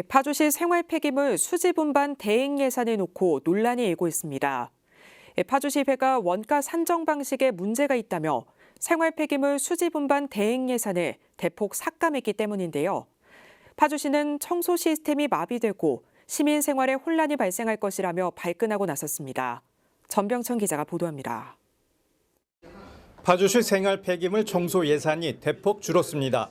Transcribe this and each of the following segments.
파주시 생활 폐기물 수집 운반 대행 예산을 놓고 논란이 일고 있습니다. 파주시회가 원가 산정 방식에 문제가 있다며 생활 폐기물 수집 운반 대행 예산을 대폭 삭감했기 때문인데요. 파주시는 청소 시스템이 마비되고 시민 생활에 혼란이 발생할 것이라며 발끈하고 나섰습니다. 전병천 기자가 보도합니다. 파주시 생활 폐기물 청소 예산이 대폭 줄었습니다.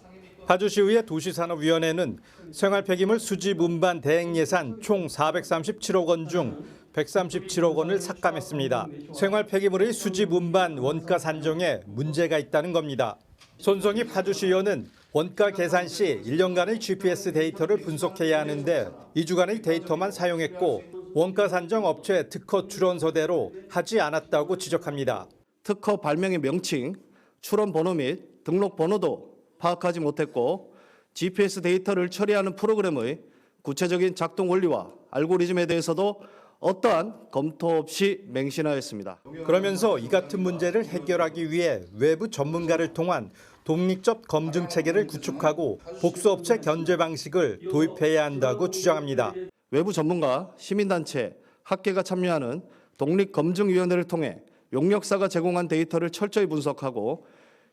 파주시의회 도시산업위원회는 생활 폐기물 수집 운반 대행 예산 총 437억 원 중 137억 원을 삭감했습니다. 생활 폐기물의 수집 운반 원가 산정에 문제가 있다는 겁니다. 손성희 파주시의원은 원가 계산 시 1년간의 GPS 데이터를 분석해야 하는데 2주간의 데이터만 사용했고 원가 산정 업체 특허 출원서대로 하지 않았다고 지적합니다. 특허 발명의 명칭, 출원 번호 및 등록 번호도 파악하지 못했고 GPS 데이터를 처리하는 프로그램의 구체적인 작동 원리와 알고리즘에 대해서도 어떠한 검토 없이 맹신하였습니다. 그러면서 이 같은 문제를 해결하기 위해 외부 전문가를 통한 독립적 검증 체계를 구축하고 복수업체 견제 방식을 도입해야 한다고 주장합니다. 외부 전문가, 시민단체, 학계가 참여하는 독립검증위원회를 통해 용역사가 제공한 데이터를 철저히 분석하고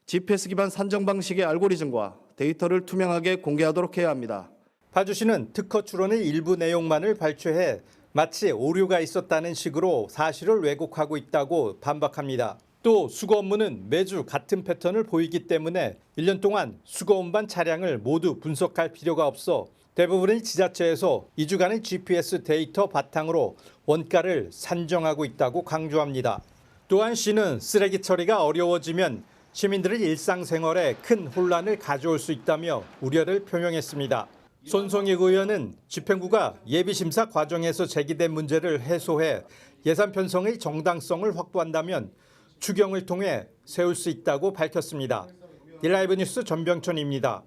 GPS 기반 산정 방식의 알고리즘과 데이터를 투명하게 공개하도록 해야 합니다. 파주시는 특허 출원의 일부 내용만을 발췌해 마치 오류가 있었다는 식으로 사실을 왜곡하고 있다고 반박합니다. 또 수거 업무는 매주 같은 패턴을 보이기 때문에 1년 동안 수거 운반 차량을 모두 분석할 필요가 없어 대부분의 지자체에서 2주간의 GPS 데이터 바탕으로 원가를 산정하고 있다고 강조합니다. 또한 시는 쓰레기 처리가 어려워지면 시민들의 일상생활에 큰 혼란을 가져올 수 있다며 우려를 표명했습니다. 손성익 의원은 집행부가 예비심사 과정에서 제기된 문제를 해소해 예산 편성의 정당성을 확보한다면 추경을 통해 세울 수 있다고 밝혔습니다. 일라이브 뉴스 전병천입니다.